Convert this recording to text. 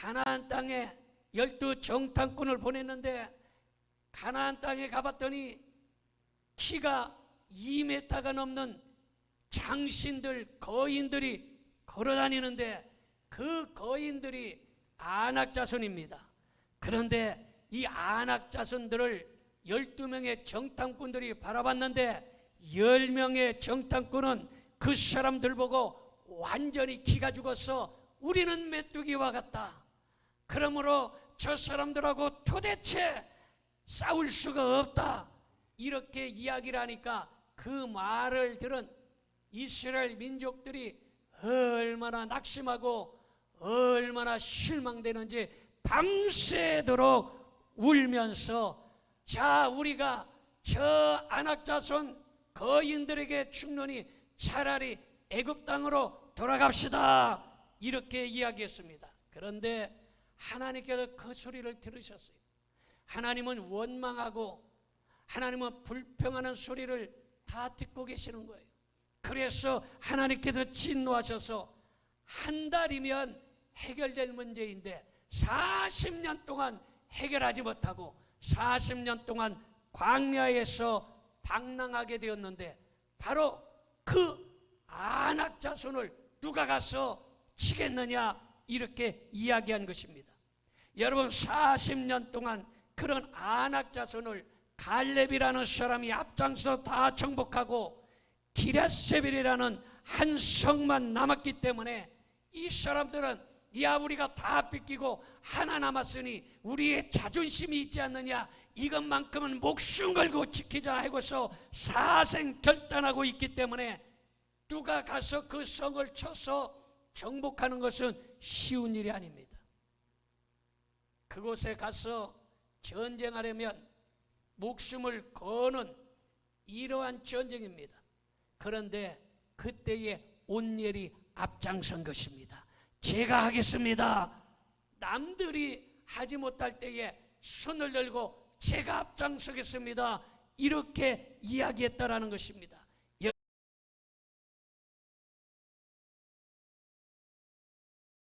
가나안 땅에 열두 정탐꾼을 보냈는데 가나안 땅에 가봤더니 키가 2m가 넘는 장신들 거인들이 걸어다니는데 그 거인들이 안악 자손입니다. 그런데 이 안악 자손들을 12명의 정탐꾼들이 바라봤는데 10명의 정탐꾼은 그 사람들 보고 완전히 기가 죽었어. 우리는 메뚜기와 같다. 그러므로 저 사람들하고 도대체 싸울 수가 없다. 이렇게 이야기를 하니까 그 말을 들은 이스라엘 민족들이 얼마나 낙심하고 얼마나 실망되는지 밤새도록 울면서 자 우리가 저 안악자손 거인들에게 죽노니 차라리 애굽 땅으로 돌아갑시다 이렇게 이야기했습니다. 그런데 하나님께서 그 소리를 들으셨어요. 하나님은 원망하고 하나님은 불평하는 소리를 다 듣고 계시는 거예요. 그래서 하나님께서 진노하셔서 한 달이면 해결될 문제인데 40년 동안 해결하지 못하고 40년 동안 광야에서 방랑하게 되었는데 바로 그 안악 자손을 누가 가서 치겠느냐 이렇게 이야기한 것입니다. 여러분 40년 동안 그런 안악 자손을 갈렙이라는 사람이 앞장서 다 정복하고 기랴세빌이라는 한 성만 남았기 때문에 이 사람들은 야 우리가 다 뺏기고 하나 남았으니 우리의 자존심이 있지 않느냐 이것만큼은 목숨 걸고 지키자 하고서 사생 결단하고 있기 때문에 누가 가서 그 성을 쳐서 정복하는 것은 쉬운 일이 아닙니다. 그곳에 가서 전쟁하려면 목숨을 거는 이러한 전쟁입니다. 그런데 그때에 온열이 앞장선 것입니다. 제가 하겠습니다. 남들이 하지 못할 때에 손을 들고 제가 앞장서겠습니다. 이렇게 이야기했다라는 것입니다.